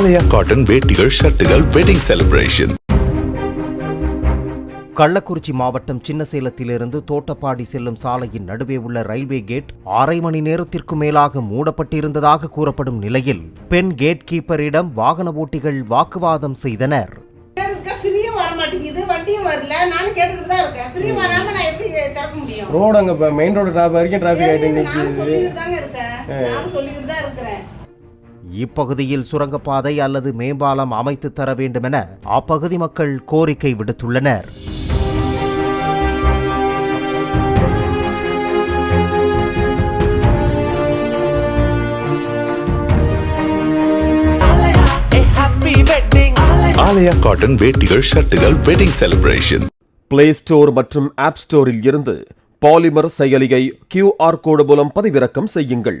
ஆலயா cotton வேட்டிகள் ஷர்ட்டுகள் wedding celebration Kallakurichi மாவட்டம் சின்னசேலத்திலிருந்து தோட்டப்பாடி செல்லும் சாலையின் நடுவே உள்ள ரயில்வே கேட் அரை மணி நேரத்திற்கு மேலாக மூடப்பட்டிருந்ததாக கூறப்படும் நிலையில் பெண் கேட் கீப்பரிடம் வாகன ஓட்டிகள் வாக்குவாதம் செய்தனர். ரோடு அங்கே மெயின் ரோடு டிராஃபிக் வரைக்கும் டிராஃபிக் ஆகிட்டு இப்பகுதியில் சுரங்கப்பாதை அல்லது மேம்பாலம் அமைத்து தர வேண்டுமென அப்பகுதி மக்கள் கோரிக்கை விடுத்துள்ளனர். ஆலயா காட்டன் வேட்டிகள் ஷர்ட்டுகள் வெட்டிங் செலிப்ரேஷன் பிளே ஸ்டோர் மற்றும் ஆப் ஸ்டோரில் இருந்து பாலிமர் செயலியை கியூஆர் கோடு மூலம் பதிவிறக்கம் செய்யுங்கள்.